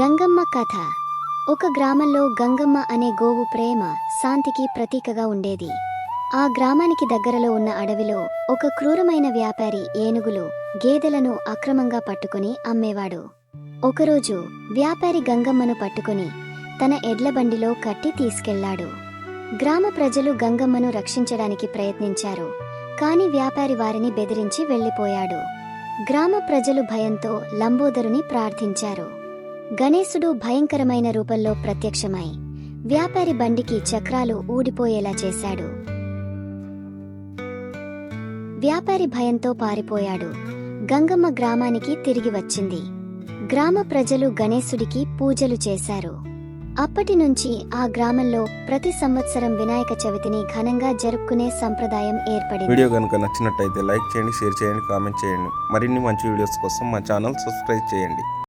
గంగమ్మ కథ. ఒక గ్రామంలో గంగమ్మ అనే గోవు ప్రేమ శాంతికి ప్రతీకగా ఉండేది. ఆ గ్రామానికి దగ్గరలో ఉన్న అడవిలో ఒక క్రూరమైన వ్యాపారి ఏనుగులు గేదెలను అక్రమంగా పట్టుకుని అమ్మేవాడు. ఒకరోజు వ్యాపారి గంగమ్మను పట్టుకుని తన ఎడ్ల బండిలో కట్టి తీసుకెళ్ళాడు. గ్రామ ప్రజలు గంగమ్మను రక్షించడానికి ప్రయత్నించారు కాని వ్యాపారి వారిని బెదిరించి వెళ్ళిపోయాడు గ్రామ ప్రజలు భయంతో లంబోదరుని ప్రార్థించారు. గణేశుడు భయంకరమైన రూపంలో ప్రత్యక్షమై వ్యాపారి బండికి చక్రాలు ఊడిపోయేలా చేశాడు. వ్యాపారి భయంతో పారిపోయాడు. గంగమ్మ గ్రామానికి తిరిగి వచ్చింది. గ్రామ ప్రజలు గణేశుడికి పూజలు చేశారు. అప్పటి నుంచి ఆ గ్రామంలో ప్రతి సంవత్సరం వినాయక చవితిని ఘనంగా జరుపుకునే సంప్రదాయం ఏర్పడింది. వీడియో కనుక నచ్చినట్టయితే లైక్ చేయండి షేర్ చేయండి కామెంట్ చేయండి. మరిన్ని మంచి వీడియోస్ కోసం మా ఛానల్ సబ్స్క్రైబ్ చేయండి.